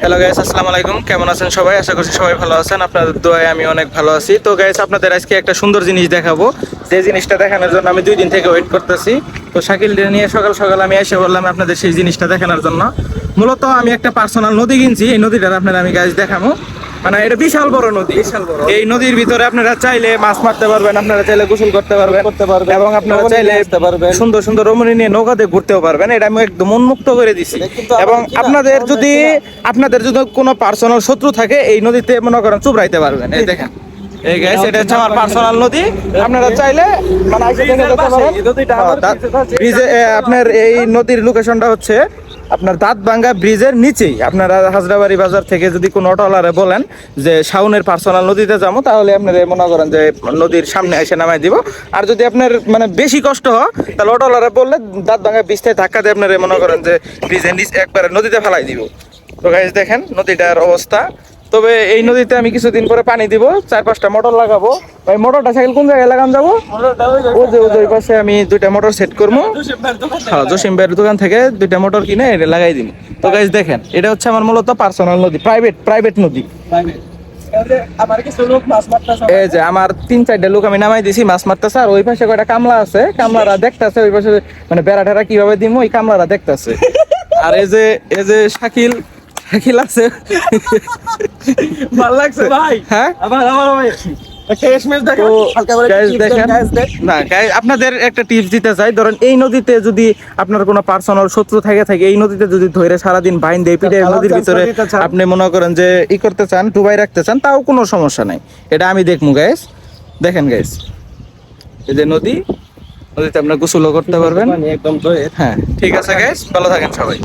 Hello guys আসসালামু আলাইকুম। কেমন আছেন সবাই? আশা করছি সবাই ভালো আছেন। আপনাদের দোয়ায় আমি অনেক ভালো আছি। তো গাইস আপনাদের আজকে একটা সুন্দর জিনিস দেখাবো। যে জিনিসটা দেখানোর জন্য আমি দুই দিন থেকে ওয়েট করতেছি। তো শাকিল নিয়ে সকাল সকাল আমি এসে বললাম আপনাদের সেই জিনিসটা দেখানোর জন্য। মূলত আমি একটা পার্সোনাল নদী কিনছি। এই নদীটার আপনারা আমি গাইস দেখাবো। মানে এটা বিশাল বড় নদী। বিশাল বড়। এই নদীর ভিতরে আপনারা চাইলে মাছ মারতে পারবেন আপনারা চাইলে গোসল করতে পারবেন করতে পারবেন। এবং আপনারা চাইলে আসতে পারবেন। সুন্দর সুন্দর রমণী নিয়ে নৌকাতে ঘুরতেও পারবেন। এটা আমি একদম উন্মুক্ত করে দিছি। এবং আপনাদের যদি আপনাদের যদি কোনো পার্সোনাল শত্রু থাকে এই নদীতে মনে করেন চুবরাইতে পারবেন। এই দেখেন। এই গাইস এটা হচ্ছে আমার পার্সোনাল নদী। আপনারা চাইলে মানে আপনার এই নদীর লোকেশনটা হচ্ছে আপনার দাঁত ভাঙ্গা ব্রিজের নিচেই। আপনারা হাজরাবাড়ি বাজার থেকে যদি কোনো অটোলারে বলেন যে শাউনের পার্সোনাল নদীতে যাব, তাহলে আপনারা মনে করেন যে নদীর সামনে এসে নামাই দিব। আর যদি আপনার মানে বেশি কষ্ট হয়, তাহলে অটোলারে বললে দাঁতভাঙ্গা ব্রিজ থেকে ধাক্কা দিয়ে আপনারা মনে করেন যে ব্রিজের নিচ একবারে নদীতে ফেলাই দিব। তো গাইজ দেখেন নদীটার অবস্থা। তবে এই নদীতে আমি কিছুদিন পরে পানি দিব চার পাঁচটা মোটর লাগাবো। ভাই মোটরটা সাইকেল কোন জায়গায় লাগান যাব? ওই যে ওই পাশে আমি দুইটা মোটর সেট করব। হ্যাঁ জসিম ভাইয়ের দোকান থেকে দুইটা মোটর কিনে এটা লাগাই দিন তো গাইজ দেখেন এটা হচ্ছে আমার মূলত পার্সোনাল নদী প্রাইভেট প্রাইভেট নদী। এই যে আমার তিন চারটা লোক আমি নামাই দিছি মাছ মারতেছে আর ওই পাশে কয়টা কামলা আছে কামলারা দেখতেছে ওই পাশে মানে বেড়া টেরা কীভাবে দিব ওই কামলারা দেখতেছে। আর এই যে এই যে শাকিল শাকিল আছে। ভালো লাগছে ভাই। হ্যাঁ? ভাই। আপনাদের একটা টিপস দিতে চাই। ধরেন এই নদীতে যদি আপনার কোনো পার্সোনাল শত্রু থাকে থাকে এই নদীতে যদি ধরে সারাদিন বাইন দিয়ে পিঠে নদীর ভিতরে আপনি মনে করেন যে ই করতে চান ডুবাই রাখতে চান তাও কোনো সমস্যা নাই। এটা আমি দেখব গাইস দেখেন গাইস এই যে নদী নদীতে আপনার গোসলও করতে পারবেন। একদম হ্যাঁ ঠিক আছে গাইস ভালো থাকেন সবাই।